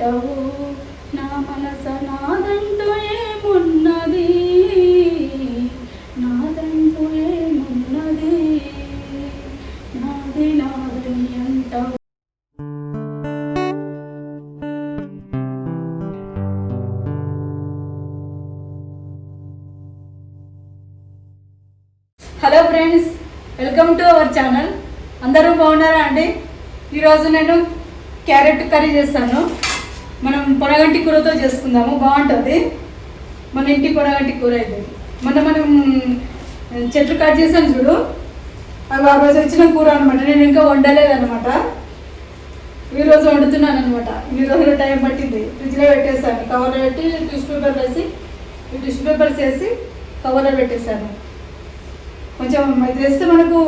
అంటావు నా మనస నాదంటూ ఏమున్నది? నాదంటూ ఏమున్నది? నాది నాదని అంటావు hello friends welcome to our channel. అందరూ బాగున్నారా అండి? ఈరోజు నేను క్యారెట్ కర్రీ చేస్తాను. మనం పొడగంటి కూరతో చేసుకుందాము బాగుంటుంది. మన ఇంటి పొడగంటి కూర అయితే. మొన్న మనం చెట్లు కట్ చేసాను చూడు. అవి ఆ రోజు వచ్చిన కూర అనమాట నేను ఇంకా వండలేదన్నమాట. ఈరోజు వండుతున్నాను అనమాట ఇన్ని రోజులు టైం పట్టింది. ఫ్రిడ్జ్లో పెట్టేసాను కవర్లో పెట్టి టిష్యూ పేపర్ వేసి టిష్యూ పేపర్స్ వేసి కవర్లో పెట్టేశాను. కొంచెం ఇది వేస్తే మనకు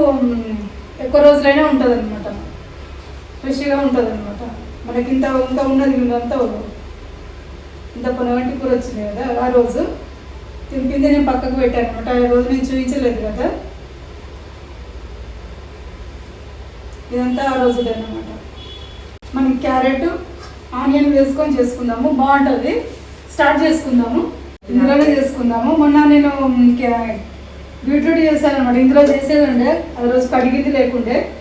ఎక్కువ రోజులైనా ఉంటుంది అనమాట ఫ్రెష్గా ఉంటుంది అనమాట మనకి ఇంత ఇంకా ఉన్నది ఇంత ఇంత పొనగంటి కూర వచ్చింది కదా ఆ రోజు తింపింది నేను పక్కకు పెట్టాను అనమాట. ఆ రోజు నేను చూపించలేదు కదా. ఇదంతా ఆ రోజుది అనమాట. మనం క్యారెట్ ఆనియన్ వేసుకొని చేసుకుందాము. బాగుంటుంది. స్టార్ట్ చేసుకుందాము. ఇందులోనే చేసుకుందాము. మొన్న నేను క్యా- బీట్రూట్ చేశాను అనమాట. ఇందులో చేసేది ఉండే. రోజు కడిగింది లేకుండే.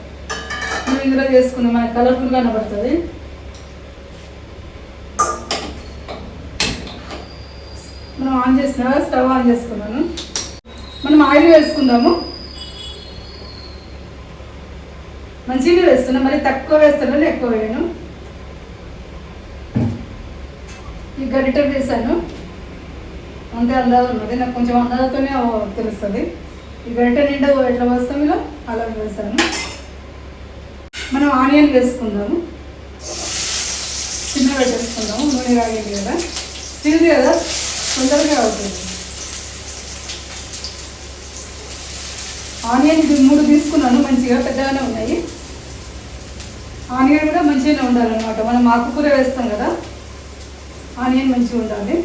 మనం ఇందులో చేసుకున్నాం మనకి కలర్ఫుల్గా కనబడుతుంది. మనం ఆన్ చేసిన స్టవ్ ఆన్ చేసుకున్నాను. మనం ఆయిల్ వేసుకుందాము. మంచిగా వేస్తున్నా మరి తక్కువ వేస్తున్నాను ఎక్కువ వేయను. ఈ గరిట వేసాను అంతే అందాజ ఉన్నది నాకు కొంచెం అందాజతోనే తెలుస్తుంది. ఈ గరిట నిండా ఎట్లా వస్తాం ఇలా? అలా వేసాను మనం ఆనియన్ వేసుకుందాము. చిన్నగా వేసుకుందాము నూనె కాగేది కదా. తిరిగి కదా? తొందరగా అవుతుంది. ఆనియన్ మూడు తీసుకున్నాను మంచిగా పెద్దగానే ఉన్నాయి. ఆనియన్ కూడా మంచిగానే ఉండాలన్నమాట. మనం ఆకుకూర వేస్తాం కదా ఆనియన్ మంచిగా ఉండాలి.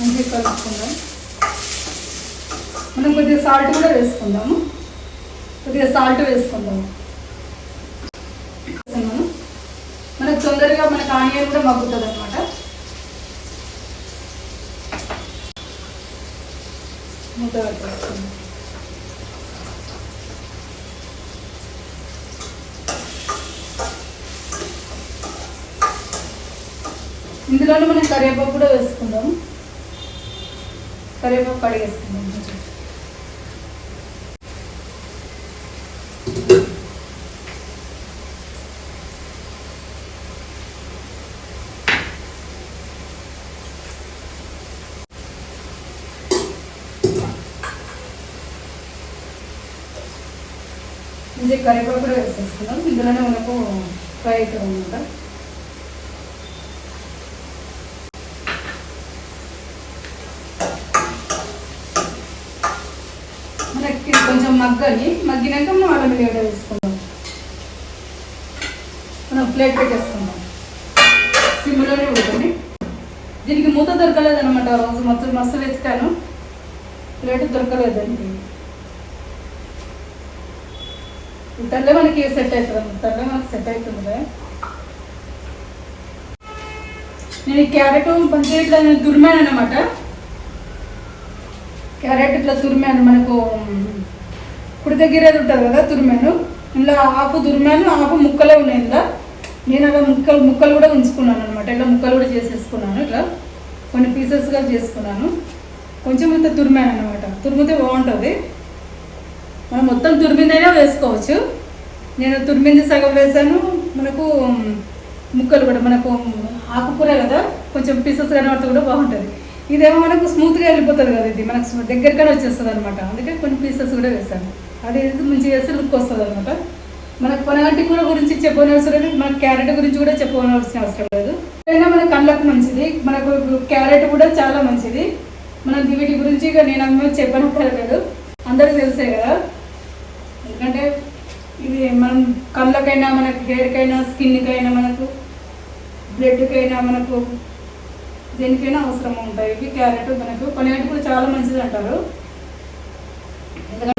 మంచిగా కలుపుకుందాం. మనం కొద్దిగా సాల్ట్ కూడా వేసుకుందాము. కొద్దిగా సాల్ట్ వేసుకుందాం. వేస్తున్నాను. మనకు తొందరగా మనకు ఆనియన్ కూడా మగ్గుతుంది అనమాట మూత పెట్టేసుకుందాం. ఇందులోనే మనం కరివేపాకు కూడా వేసుకుందాం. కరివేపాకు కడిగేసుకుందాం. కరివేపాకు కూడా వేసేసుకుందాం ఇందులోనే మనకు ఫ్రై అవుతుంది అనమాట మనకి కొంచెం మగ్గాలి మగ్గినాక మనం అల్లం వెల్లిగడ్డ వేసుకుందాం. మనం ప్లేట్ పెట్టేసుకుందాం. సిమ్లోనే ఉంటుంది. దీనికి మూత దొరకలేదు అనమాట రోజు మొత్తం మస్తు వెతికాను. ప్లేట్ దొరకలేదు దానికి ఇతరులే మనకి సెట్ అవుతుంది ఇతరులే మనకి సెట్ అవుతుంది నేను క్యారెట్ మంచిగా ఇట్లా తురిమాను అనమాట క్యారెట్ ఇట్లా తురిమాను మనకు కుడి దగ్గర ఉంటుంది కదా తురిమాను ఇందులో ఆపు తురిమాను ఆపు ముక్కలే ఉన్నాయి ఇలా నేను అలా ముక్కలు ముక్కలు కూడా ఉంచుకున్నాను అనమాట ఇట్లా ముక్కలు కూడా చేసేసుకున్నాను ఇట్లా. కొన్ని పీసెస్గా చేసుకున్నాను. కొంచెం ఇంత తురిమాను అనమాట తురిమితే బాగుంటుంది. మనం మొత్తం తురిమిందైనా వేసుకోవచ్చు. నేను తురిమింది సగం వేసాను. మనకు ముక్కలు కూడా మనకు ఆకుకూర కదా కొంచెం పీసెస్ కనబడితే కూడా బాగుంటుంది. ఇదేమో మనకు స్మూత్గా వెళ్ళిపోతుంది కదా ఇది. మనకు దగ్గరగానే వచ్చేస్తుంది అనమాట అందుకే కొన్ని పీసెస్ కూడా వేసాను. అది ఇది మంచిగా వేస్తే లుక్ వస్తుంది అనమాట మనకు పొనగంటి కూర గురించి చెప్పనవసరం లేదు. మనకు క్యారెట్ గురించి కూడా చెప్పవలసిన అవసరం లేదు. అయినా మన కళ్ళకు మంచిది. మనకు క్యారెట్ కూడా చాలా మంచిది. మనం వీటి గురించి ఇక నేను అమ్మ చెప్పనక్కర్లేదు. అందరికీ తెలిసే కదా. ఎందుకంటే ఇది మనం కళ్ళకైనా మనకి హెయిర్కైనా స్కిన్కైనా మనకు బ్లడ్కైనా మనకు దేనికైనా అవసరం ఉంటాయి. ఇవి క్యారెట్ మనకు కొనేటి కూడా చాలా మంచిది అంటారు. ఎందుకంటే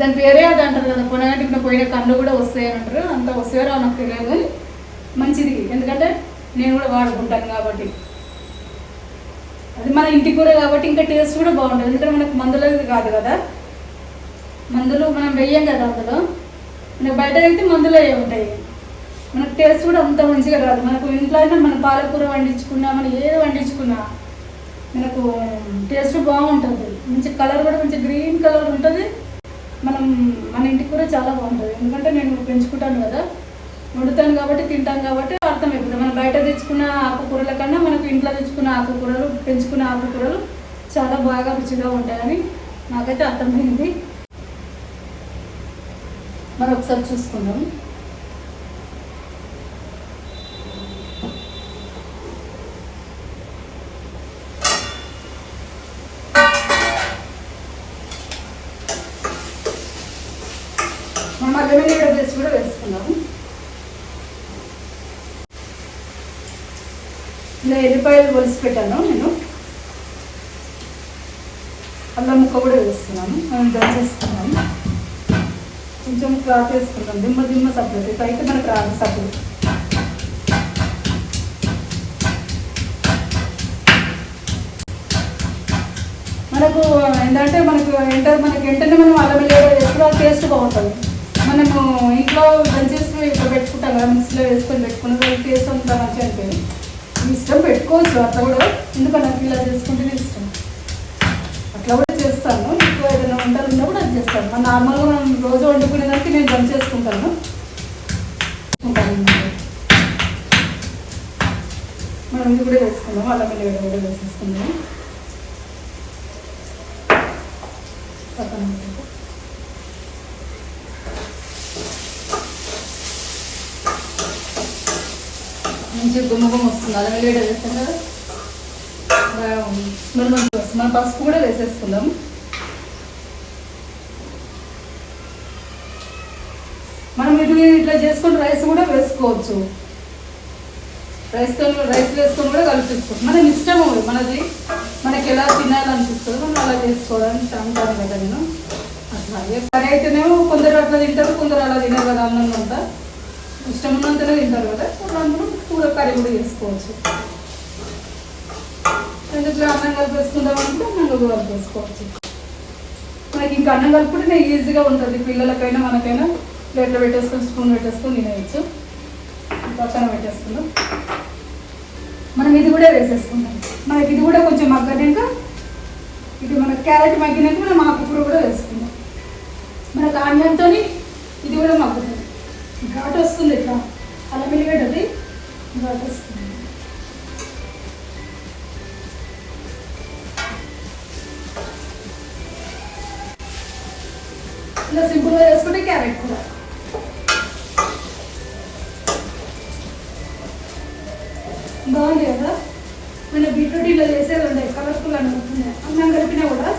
దాని పేరే అది అంటారు కదా. పొనగంటికి పోయిన కళ్ళు కూడా వస్తాయని అంటారు. అంత వస్తాయో నాకు తెలియదు. మంచిది. ఎందుకంటే నేను కూడా వాడుకుంటాను కాబట్టి. అది మన ఇంటి కూర కాబట్టి ఇంకా టేస్ట్ కూడా బాగుంటుంది. ఎందుకంటే మనకు మందులది కాదు కదా. మందులు మనం వెయ్యం కదా అందులో? మనకు బయట వెళ్తే మందులు అవి ఉంటాయి. మనకు టేస్ట్ కూడా అంత మంచిగా రాదు. మనకు ఇంట్లో అయినా మన పాలకూర వండించుకున్నా మనం ఏది వండించుకున్నా మనకు టేస్ట్ బాగుంటుంది. మంచి కలర్ కూడా మంచి గ్రీన్ కలర్ ఉంటుంది. మనం మన ఇంటి కూర చాలా బాగుంటుంది. ఎందుకంటే నేను పెంచుకుంటాను కదా. వండుతాను కాబట్టి తింటాను కాబట్టి అర్థమైపోతుంది. మనం బయట తెచ్చుకున్న ఆకుకూరల కన్నా మనకు ఇంట్లో తెచ్చుకున్న ఆకుకూరలు పెంచుకున్న ఆకుకూరలు చాలా బాగా రుచిగా ఉంటాయని నాకైతే అర్థమైంది. మరి ఒకసారి చూసుకుందాం మనం అల్లం వెల్లిగడ్డ కూడా వేసుకుందాము ఇలా ఎల్లిపాయలు ఒలిసి పెట్టాను నేను. అల్లం ముక్క కూడా వేస్తున్నాను. మేము దంచేస్తున్నాము కొంచెం క్లాత్ వేసుకుంటాం దిమ్మ దిమ్మ సబ్బు అయితే మనకు రాదు సబ్జెక్ట్ మనకు ఏంటంటే మనకు ఎంటర్ మనకి వెంటనే మనం అల్లం వెల్లిగడ్డ వేసుకున్న టేస్ట్ బాగుంటుంది. మనము ఇంట్లో దంచేసి ఇట్లా పెట్టుకుంటాం కదా మిక్సీలో వేసుకొని పెట్టుకున్న టేస్ట్ అంతా మంచిగా అనిపోయింది. ఇష్టం పెట్టుకోవచ్చు అట్లా కూడా ఎందుకంటే నాకు ఇలా చేసుకుంటేనే ఇష్టం. అట్లా కూడా చేస్తాను. ఇంట్లో ఏదైనా వంటలు ఉన్నా చేస్తాను. మన నార్మల్గా మనం రోజు వండుకునే దానికి నేను దంచి చేసుకుంటాను. మనం ఇది కూడా వేసుకుందాం అల్లం వెల్లిగడ్డ కూడా వేసేసుకుందాం. పక్కన మంచి గుమ్మ గుమ్మ వస్తుంది. అల్లం వెల్లిగడ్డ వేస్తాం కదా? బాగుంది. స్మెల్ మంచిగా వస్తుంది మనం పసుపు కూడా వేసేసుకుందాం. మనం ఇట్లా చేసుకొని రైస్ కూడా వేసుకోవచ్చు. రైస్తో రైస్ వేసుకొని కూడా కలుపుకోవచ్చు మనం ఇష్టం మనది మనకి ఎలా తినాలనిపిస్తుంది మనం అలా చేసుకోవడానికి అంటాను కదా నేను అట్లా. కర్రీ అయితేనేమో కొందరు అట్లా తింటారు కొందరు అలా తినరు కదా అన్నం అంతా. ఇష్టం ఉన్నంతనే తింటారు కదా. కొందరు కూర కర్రీ కూడా చేసుకోవచ్చు. ఎందుకు అన్నం కలిపేసుకుందాం అంటే అన్నం కూడా కలిపేసుకోవచ్చు. మనకి ఇంకా అన్నం కలుపుకుంటే ఈజీగా ఉంటుంది. పిల్లలకైనా మనకైనా ప్లేట్లో పెట్టేసుకొని స్పూన్ పెట్టేసుకొని తినేయచ్చు. పక్కన పెట్టేసుకుందాం. మనం ఇది కూడా వేసేసుకుందాం. మనకి ఇది కూడా కొంచెం మగ్గినాక ఇది మన క్యారెట్ మగ్గినాక మనం ఆకుకూర కూడా వేసుకుందాం. మనకు ఆనియన్తో ఇది కూడా మగ్గుతుంది. ఘాట్ వస్తుంది ఇట్లా. అలా వెల్లిగడ్డది ఘాట్ వస్తుంది. ఇలా సింపుల్గా చేసుకుంటే క్యారెట్ కూడా బాగుంది కదా? మన బీట్రూట్ ఇలా చేసేది ఉండే కలర్ఫుల్ అనుకుంటుంది అన్నం కలిపినా కూడా.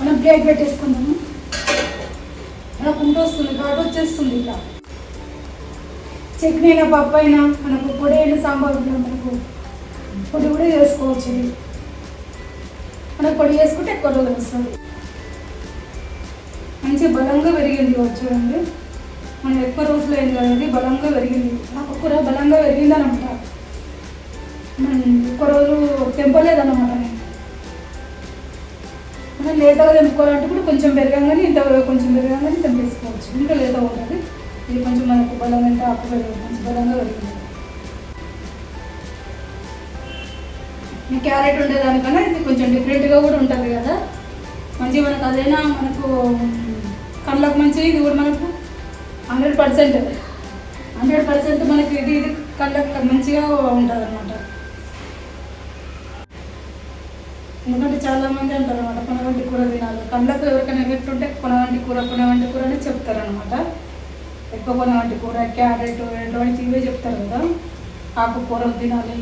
మనం బ్రేక్ పెట్టేసుకుందాము. మనకు కుంట వస్తుంది. ఘాటు వచ్చేస్తుంది ఇలా. చట్నీ అయినా పప్పు అయినా మనకు పొడి అయినా సాంబార్ ఉంటే మనకు పొడి కూడా చేసుకోవచ్చు ఇది. మనకు పొడి చేసుకుంటే ఎక్కువ రోజులు వస్తుంది. మంచి బలంగా పెరిగింది చూడండి. మనం ఎక్కువ రోజులు అయింది కదా బలంగా పెరిగింది. నాకు కూర బలంగా పెరిగింది అనమాట మనం రోజు తెంపలేదన్నమాట. నేను మనం లేతగా తెంపుకోవాలంటే కూడా కొంచెం పెరగంగానే ఇంత కొంచెం పెరగంగానే తెంపేసుకోవచ్చు. ఇంకా లేత ఉంటుంది ఇది కొంచెం మనకు బలం అంటే ఆకు పెరగదు కొంచెం బలంగా పెరిగింది. ఈ క్యారెట్ ఉండేదానికన్నా ఇది కొంచెం డిఫరెంట్గా కూడా ఉంటుంది కదా. మంచిగా మనకు అదైనా మనకు కళ్ళకు మంచిది ఇది కూడా మనకు హండ్రెడ్ పర్సెంట్ హండ్రెడ్ పర్సెంట్ మనకి ఇది ఇది కళ్ళకు మంచిగా ఉంటుంది అనమాట ఎందుకంటే చాలా మంది అంటారు అనమాట కొనవంటి కూర తినాలి. కళ్ళకు ఎవరికైనా ఎఫెక్ట్ ఉంటే కొనవంటి కూర కొనవంటి కూర అని చెప్తారనమాట ఎక్కువ కొనవంటి కూర క్యారెట్ ఎటువంటి ఇవే చెప్తారు కదా. ఆకుకూరలు తినాలి.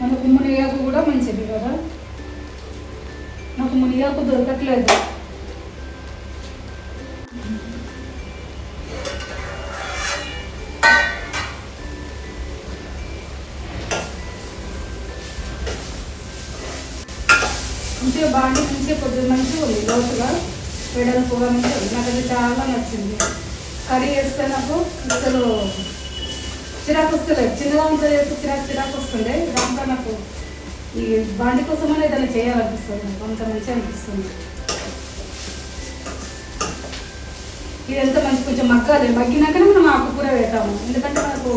మనకు మునిగాకు కూడా మంచిది కదా. మిరప దొరకట్లేదు. మంచిగా బాగా చూసే కొద్ది మంచి లోతుగా పెడలు కూడా నాకు నాకైతే చాలా నచ్చింది. కర్రీ వేస్తే నాకు అసలు చిరాకు వస్తుంది చిన్నదాంతో చిరాకు చిరాకు వస్తుండే నాకు ఈ బాండి కోసమని ఏదైనా చేయాలనిపిస్తుంది. కొంత మంచిగా అనిపిస్తుంది. ఇది ఎంత మంచి కొంచెం మగ్గాలి. మగ్గినాకనే మనం ఆకుకూర వేస్తాము ఎందుకంటే మనకు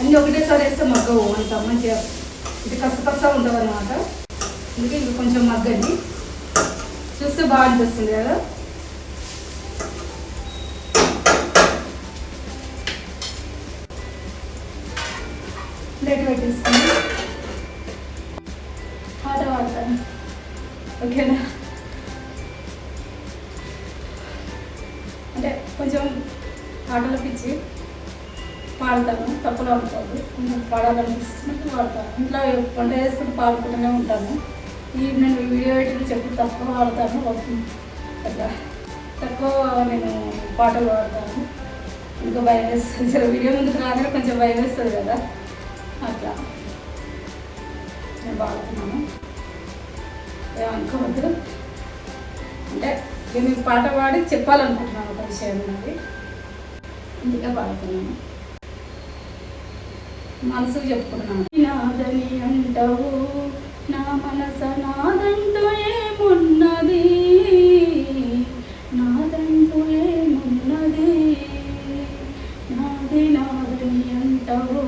అన్నీ ఒకటేసారి వేస్తే మగ్గవు అంత మంచిగా. ఇది కస కస ఉంటుంది అనమాట అందుకే ఇది కొంచెం మగ్గని చూస్తే బాగా అనిపిస్తుంది కదా? ప్లేట్ పెట్టేసుకుని ఆట ఓకేనా అంటే కొంచెం పాటలు పిచ్చి పాడతాను తప్పులు అనుకోదు కొంచెం పాడాలనిపిస్తున్నట్టు పాడతాను ఇంట్లో వంట చేసుకుని పాడుకుంటూనే ఉంటాను ఈ నేను వీడియో ఎడిటింగ్ చెప్పి తక్కువ పాడతాను అట్లా తక్కువ నేను పాటలు పాడతాను. ఇంకా భయం వేస్తుంది. సరే వీడియో ముందుకు రాగానే కొంచెం భయం వేస్తుంది కదా. అట్లా. నేను పాడుతున్నాను. ఏమనుకోవద్దు అంటే నేను పాట పాడి చెప్పాలనుకుంటున్నాను ఒక విషయం నాది అందుకే పాడుతున్నాను. మనసుకు చెప్పుకున్నాను నాదని అంటావు నా మనస నాదంటూ ఏమున్నది? నాదంటూ ఏమున్నది? నాది నాదని అంటావు.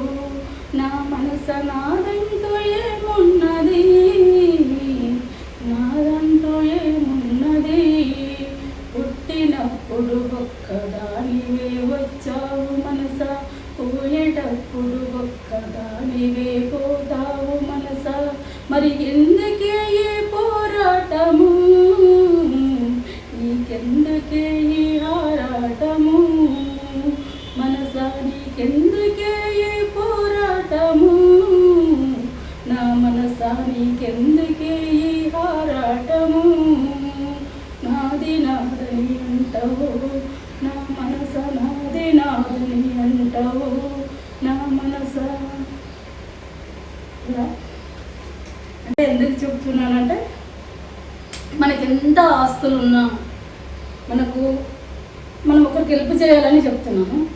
ఎంత ఆస్తులు ఉన్నా మనకు మనం ఒకరికి హెల్ప్ చేయాలని చెప్తున్నాను.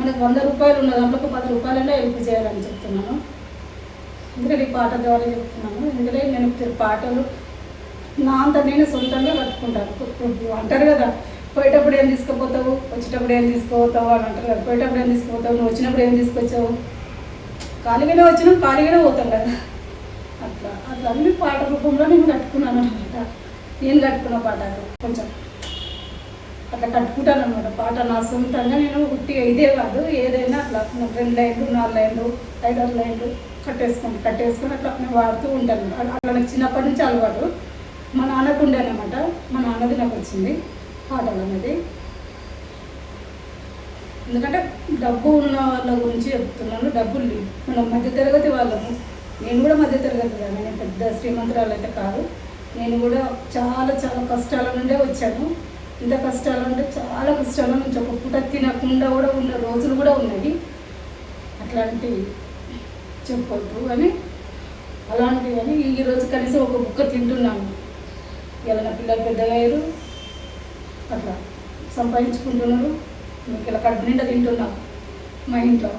మనకు వంద రూపాయలు ఉన్న దాంట్లో ఒక పది రూపాయలైనా హెల్ప్ చేయాలని చెప్తున్నాను. ఎందుకంటే ఈ పాట ద్వారా చెప్తున్నాను. ఎందుకంటే నేను పాటలు నా అంత నేను సొంతంగా కట్టుకుంటాను. అంటారు కదా పోయేటప్పుడు ఏం తీసుకుపోతావు? వచ్చేటప్పుడు ఏం తీసుకుపోతావు? అని అంటారు కదా పోయేటప్పుడు ఏం తీసుకుపోతావు? నువ్వు వచ్చినప్పుడు ఏం తీసుకొచ్చావు? ఖాళీగానే వచ్చినా ఖాళీగానే పోతాం కదా. అట్లా అట్లా అన్ని పాట రూపంలో నేను కట్టుకున్నాను. నేను కట్టుకున్న పాటలు కొంచెం అట్లా కట్టుకుంటాను అనమాట పాట నా సొంతంగా నేను ఉట్టిగా ఇదే కాదు ఏదైనా అట్లా రెండు లైన్లు నాలుగు లైన్లు ఐదారు లైన్లు కట్టేసుకొని కట్టేసుకొని అట్లా నేను వాడుతూ ఉంటాను. అట్లా నాకు చిన్నప్పటి నుంచి అలవాటు. మా నాన్నకు ఉండేనమాట మా నాన్నది నాకు వచ్చింది పాటలు అనేది. ఎందుకంటే డబ్బు ఉన్న వాళ్ళ గురించి చెప్తున్నాను డబ్బులు లేవు మనం మధ్యతరగతి వాళ్ళము. నేను కూడా మధ్యతరగతి కానీ నేను పెద్ద శ్రీమంతురాలు అయితే కాదు. నేను కూడా చాలా చాలా కష్టాల నుండే వచ్చాను. ఇంత కష్టాలు అంటే చాలా కష్టాల నుంచి ఒక పూట తినకుండా కూడా ఉన్న రోజులు కూడా ఉన్నాయి అట్లాంటివి చెప్పొద్దు అని అలాంటివి అని ఈరోజు కనీసం ఒక బుక్క తింటున్నాను. ఇలా నా పిల్లలు పెద్దగా అయ్యారు అట్లా సంపాదించుకుంటున్నారు. మీకు ఇలా కడుపు నిండా తింటున్నాం మా ఇంట్లో.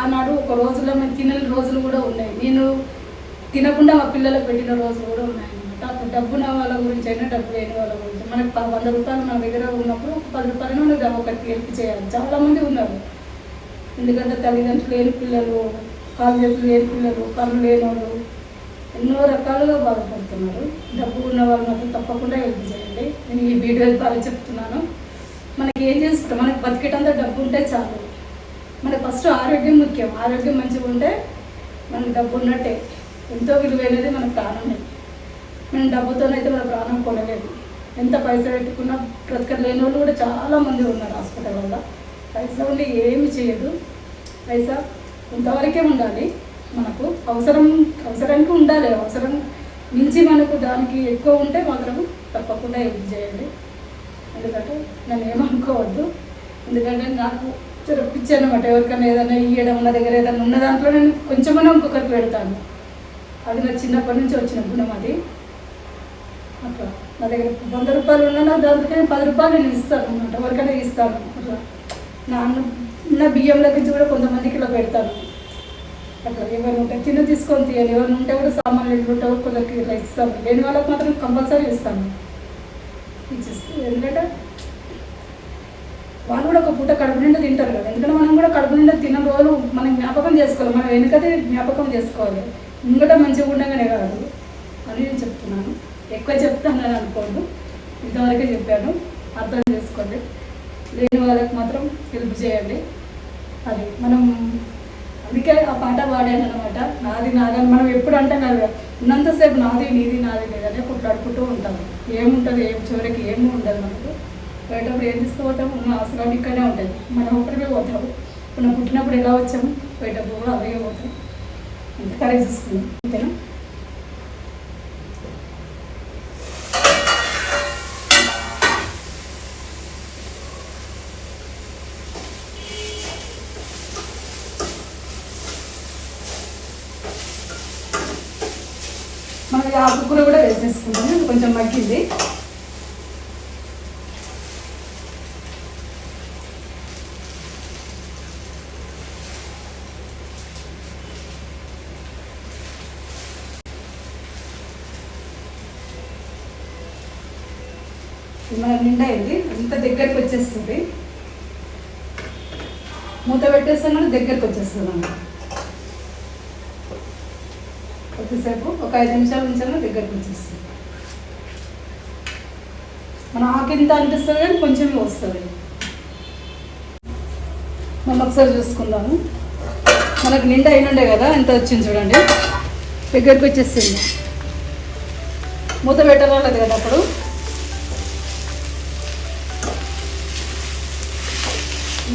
ఆనాడు ఒక రోజులో మేము తినని రోజులు కూడా ఉన్నాయి. నేను తినకుండా మా పిల్లలకు పెట్టిన రోజులు కూడా ఉన్నాయి. అన్నమాట డబ్బు ఉన్న వాళ్ళ గురించి అయినా డబ్బు లేని వాళ్ళ గురించి. మనకి వంద రూపాయలు మన దగ్గర ఉన్నప్పుడు ఒక పది రూపాయలు మనకి ఒకరికి హెల్ప్ చేయాలి. చాలామంది ఉన్నారు. ఎందుకంటే తల్లిదండ్రులు లేని పిల్లలు కాళ్ళు చేతులు లేని పిల్లలు కళ్ళు లేని వాళ్ళు ఎన్నో రకాలుగా బాధపడుతున్నారు. డబ్బు ఉన్న వాళ్ళు మాత్రం తప్పకుండా హెల్ప్ చేయండి. నేను ఈ వీడియో ద్వారా చెప్తున్నాను. మనకి ఏం చేసుకుంటాం మనకి బతికేటంత డబ్బు ఉంటే చాలు. మన ఫస్ట్ ఆరోగ్యం ముఖ్యం. ఆరోగ్యం మంచిగా ఉంటే మనకు డబ్బు ఉన్నట్టే. ఎంతో విలువైనది మన ప్రాణం మేము డబ్బుతోనైతే మన ప్రాణం కొనలేదు. ఎంత పైసలు పెట్టుకున్నా బ్రతకలేని వాళ్ళు కూడా చాలా మంది ఉన్నారు హాస్పిటల్ వల్ల. పైసా ఉండి ఏమి చేయదు. పైసా కొంతవరకే ఉండాలి మనకు. అవసరం అవసరానికి ఉండాలి. అవసరం మించి మనకు దానికి ఎక్కువ ఉంటే మాత్రం తప్పకుండా యూజ్ చేయండి. ఎందుకంటే నన్ను ఏమనుకోవద్దు. ఎందుకంటే నాకు పిచ్చి అనమాట ఎవరికైనా ఏదైనా ఇవ్వడం నా దగ్గర ఏదైనా ఉన్న దాంట్లో నేను కొంచెమైనా ఇంకొకరికి పెడతాను. అది నాకు చిన్నప్పటి నుంచి వచ్చిన గుణం అది. అట్లా. నా దగ్గర వంద రూపాయలు ఉన్నా దాంట్లో పది రూపాయలు నేను ఇస్తాను అనమాట ఎవరికైనా ఇస్తాను అట్లా. నా అన్న ఉన్న బియ్యంలో నుంచి కూడా కొంతమందికి ఇలా పెడతాను అట్లా. ఎవరు ఉంటే తిన్న తీసుకొని తీయాలి. ఎవరు ఉంటే కూడా సామాన్లు ఎట్లు ఉంటే కొందరికి ఇలా ఇస్తాను లేని వాళ్ళకి మాత్రం కంపల్సరీ ఇస్తాను ఇచ్చేస్తాను ఎందుకంటే వాళ్ళు కూడా ఒక పూట కడుపు నిండా తింటారు కదా. ఎందుకంటే మనం కూడా కడుపు నిండా తిన్న రోజులు మనం జ్ఞాపకం చేసుకోవాలి. మనం వెనుకతే జ్ఞాపకం చేసుకోవాలి. ముంగట మంచిగా ఉండగానే కాదు. అని నేను చెప్తున్నాను. ఎక్కువ చెప్తానని అనుకోండి. ఇంతవరకే చెప్పాను. అర్థం చేసుకోండి. లేని వాళ్ళకి మాత్రం హెల్ప్ చేయండి. అది మనం అందుకే ఆ పాట పాడాను అనమాట నాది నాదని మనం ఎప్పుడు అంటాం కదా ఉన్నంతసేపు నాది నీది నాది లేదని కొట్లాడుకుంటూ ఉంటాం. ఏముంటుంది ఏం చివరికి ఏమీ ఉండదు మనకు. పోయేటప్పుడు ఏం తీసుకుపోతాము ఉన్న అవసరాలు ఇక్కడనే ఉంటుంది మనం ఒకరికే పోతాము మనం పుట్టినప్పుడు ఎలా వచ్చాము పోయేటప్పుడు కూడా అవే పోతాం. అంత కరెక్ట్ చూసుకుందాం. అంతేనా మనం ఈ ఆకుకూర కూడా వేసేసుకుంటాము ఇది కొంచెం మగ్గింది. మన నిండా అయింది. అంత దగ్గరికి వచ్చేస్తుంది. మూత పెట్టేస్తాను కూడా దగ్గరికి వచ్చేస్తుంది అన్నమాట. ఒక ఐదు నిమిషాల ఉంచాను దగ్గరకు వచ్చేస్తుంది మన ఆకింత అనిపిస్తుంది కానీ కొంచెం వస్తుంది. మళ్ళీ ఒకసారి చూసుకుందాము. మనకు నిండా అయినుండే కదా ఎంత వచ్చింది చూడండి. దగ్గరికి వచ్చేసింది. మూత పెట్టరాలేదు కదా అప్పుడు?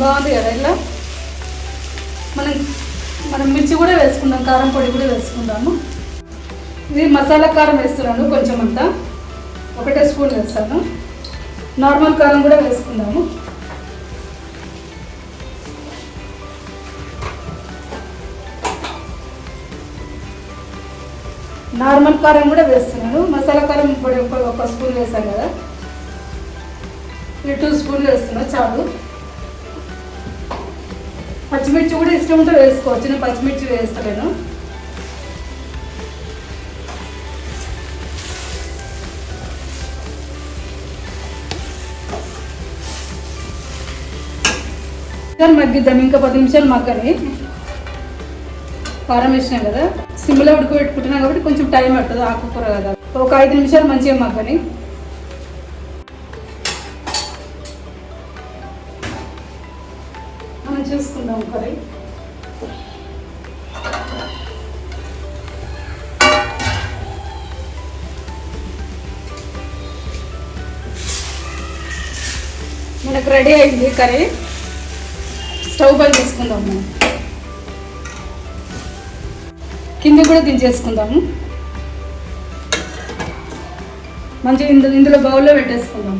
బాగుంది కదా ఇలా? మనం మనం మిర్చి కూడా వేసుకుందాం కారం పొడి కూడా వేసుకుందాము. ఇది మసాలా కారం వేస్తున్నాను కొంచెం అంతా ఒకటే స్పూన్ వేస్తాను. నార్మల్ కారం కూడా వేసుకుందాము. నార్మల్ కారం కూడా వేస్తున్నాను. మసాలా కారం ఇప్పుడు ఒక స్పూన్ వేసాను కదా. టూ స్పూన్లు వేస్తున్నాను చాలు. పచ్చిమిర్చి కూడా ఇష్టం ఉంటే వేసుకోవచ్చు. నేను పచ్చిమిర్చి వేస్తలేను. చికెన్ మగ్గిద్దాం ఇంకా పది నిమిషాలు మగ్గని కారం వేసినాం కదా. సిమ్లో ఉడకబెట్టుకుంటున్నాం కాబట్టి కొంచెం టైం పడుతుంది ఆకుకూర కదా. ఒక ఐదు నిమిషాలు మంచిగా మగ్గని మనం చూసుకుందాం కర్రీ మనకు రెడీ అయింది కర్రీ. స్టవ్ పై చేసుకుందాము కింద కూడా దించేసుకుందాము. మంచిగా ఇందులో ఇందులో బౌల్లో పెట్టేసుకుందాం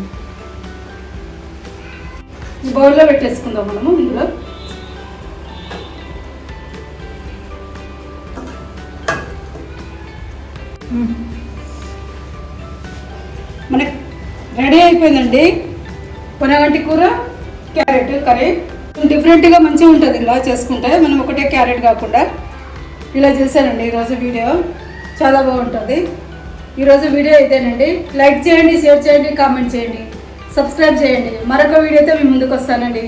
బౌల్లో పెట్టేసుకుందాం మనము ఇందులో. మనకి రెడీ అయిపోయిందండి. పొనగంటి కూర క్యారెట్ కర్రీ. డిఫరెంట్గా మంచిగా ఉంటుంది. ఇలా చేసుకుంటే మనం ఒకటే క్యారెట్ కాకుండా ఇలా చేశానండి ఈరోజు వీడియో. చాలా బాగుంటుంది. ఈరోజు వీడియో అయితేనండి లైక్ చేయండి షేర్ చేయండి కామెంట్ చేయండి. సబ్స్క్రైబ్ చేయండి. మరొక వీడియోతో మీ ముందుకు వస్తానండి.